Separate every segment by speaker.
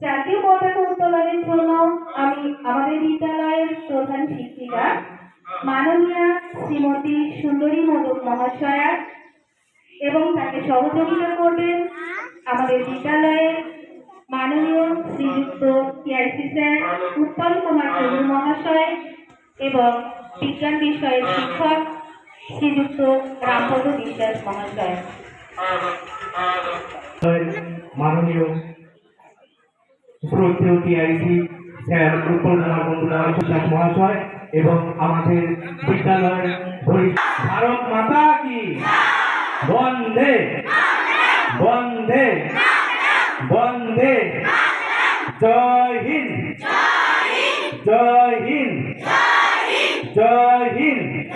Speaker 1: জাতীয় পতাকা উত্তোলনের জন্য আমি আমাদের বিদ্যালয়ের প্রধান শিক্ষিকা মাননীয়া শ্রীমতী সুন্দরী মদক মহাশয়া এবং তাকে সহযোগিতা করবেন আমাদের বিদ্যালয়ে মাননীয় শ্রীযুক্ত টিআরসি স্যার উত্তম কুমার চৌধুরী মহাশয় এবং বিজ্ঞান বিষয়ের শিক্ষক শ্রীযুক্ত রামপদ বিশ্বাস মহাশয়।
Speaker 2: মাননীয় শ্রদ্ধেয় টিআইসি স্যার উৎপল কুমার মহাশয় এবং আমাদের বিদ্যালয়ের ভারত মাতা কি? বন্দে। বন্দে। বন্দে। জয় হিন্দ। জয় হিন্দ। জয় হিন্দ।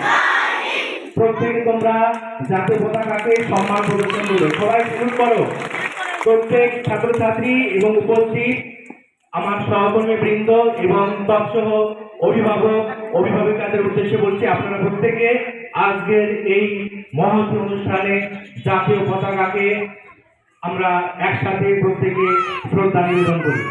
Speaker 2: প্রত্যেকে তোমরা জাতীয় পতাকাকে সম্মান প্রদর্শন করো। সবাই শুরু করো। প্রত্যেক ছাত্রছাত্রী এবং উপস্থিত আমার সহকর্মী বৃন্দ এবং তৎসহ অভিভাবক, অভিভাবিকাদের উদ্দেশ্যে বলছি, আপনারা প্রত্যেকে আজকের এই মহৎ অনুষ্ঠানে জাতীয় পতাকাকে আমরা একসাথে প্রত্যেকে শ্রদ্ধা নিবেদন করি।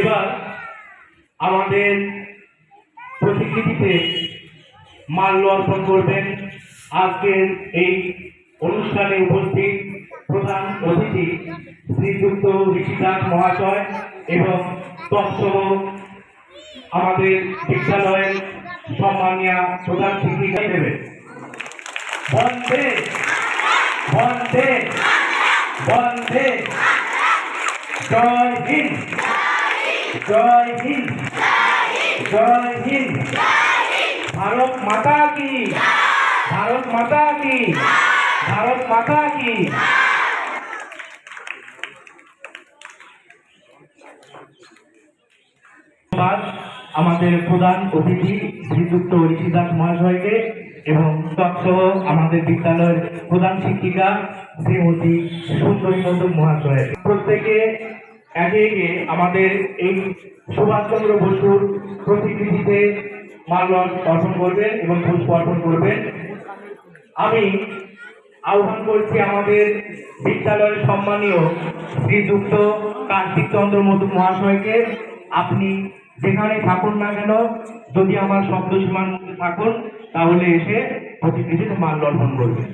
Speaker 2: এবার আমাদের প্রতিকৃতিতে মাল্য অর্পণ করবেন। আজকের এই অনুষ্ঠানে উপস্থিত প্রধান অতিথি শ্রীযুক্ত ঋষিদাস মহাশয় এবং তৎসহ আমাদের বিদ্যালয়ের সম্মানীয় প্রধান শিক্ষিকা দেবেন বন্দে বন্দে বন্দে। জয় হিন্দ। জয় হিন্দ। জয় হিন্দ। ভারত মাতা কি? ভারত মাতা কি? ভারত মাতা কি? আমাদের প্রধান অতিথি শ্রীযুক্ত ঋষিদাস মহাশয়কে এবং তৎসহ আমাদের বিদ্যালয়ের প্রধান শিক্ষিকা শ্রীমতী সুন্দরী মহাশয় প্রত্যেকে একে আমাদের এই সুভাষচন্দ্র বসুর প্রতিকৃতিতে মাল্য অর্পণ করবেন এবং পুষ্প অর্পণ করবেন আমি আহ্বান করছি আমাদের বিদ্যালয়ের সম্মানীয় শ্রীযুক্ত কার্তিক চন্দ্র মধু মহাশয়কে। আপনি যেখানে থাকুন না কেন, যদি আমার শব্দ সীমার মধ্যে থাকুন, তাহলে এসে প্রতিকৃতিতে মাল্য অর্পণ করবেন।